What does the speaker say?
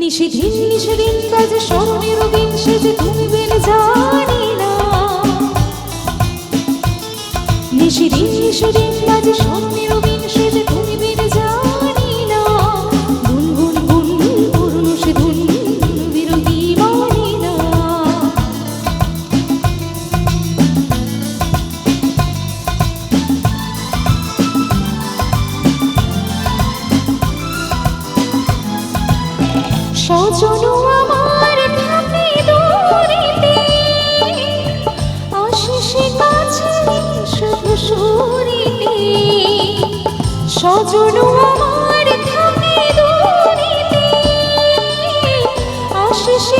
নিষেধিন নিষেধিন তুমি সজন আমার আশিসে